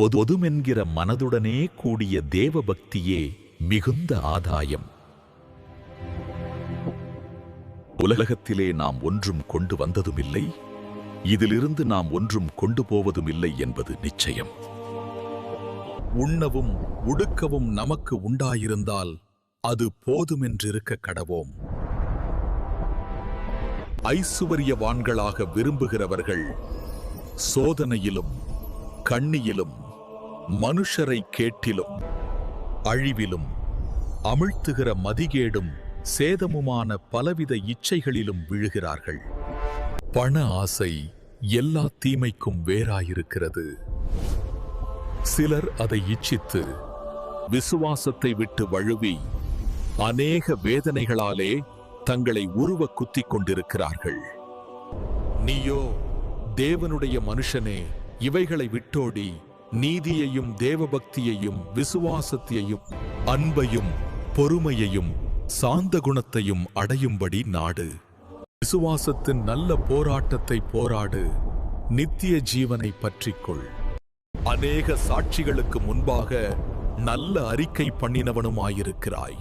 பொதுமென்கிற மனதுடனே கூடிய தேவபக்தியே மிகுந்த ஆதாயம். உலகத்திலே நாம் ஒன்றும் கொண்டு வந்ததுமில்லை. இதிலிருந்து நாம் ஒன்றும் கொண்டு போவதுமில்லை என்பது நிச்சயம். உண்ணவும் உடுக்கவும் நமக்கு உண்டாயிருந்தால் அது போதுமென்றிருக்க கடவோம். ஐசுவரியவான்களாக விரும்புகிறவர்கள் சோதனையிலும் கண்ணியிலும் மனுஷரை கேட்டிலும் அழிவிலும் அமிழ்த்துகிற மதிகேடும் சேதமுமான பலவித இச்சைகளிலும் விழுகிறார்கள். பண ஆசை எல்லா தீமைக்கும் வேறாயிருக்கிறது. சிலர் அதை இச்சித்து விசுவாசத்தை விட்டு வழுவி அநேக வேதனைகளாலே தங்களை உருவ குத்திக் கொண்டிருக்கிறார்கள். நீயோ தேவனுடைய மனுஷனே இவைகளை விட்டோடி நீதியையும் தேவபக்தியையும் விசுவாசத்தையும் அன்பையும் பொறுமையையும் சாந்த குணத்தையும் அடையும்படி நாடு. விசுவாசத்தின் நல்ல போராட்டத்தை போராடு. நித்திய ஜீவனை பற்றிக்கொள். அநேக சாட்சிகளுக்கு முன்பாக நல்ல அறிக்கை பண்ணினவனுமாயிருக்கிறாய்.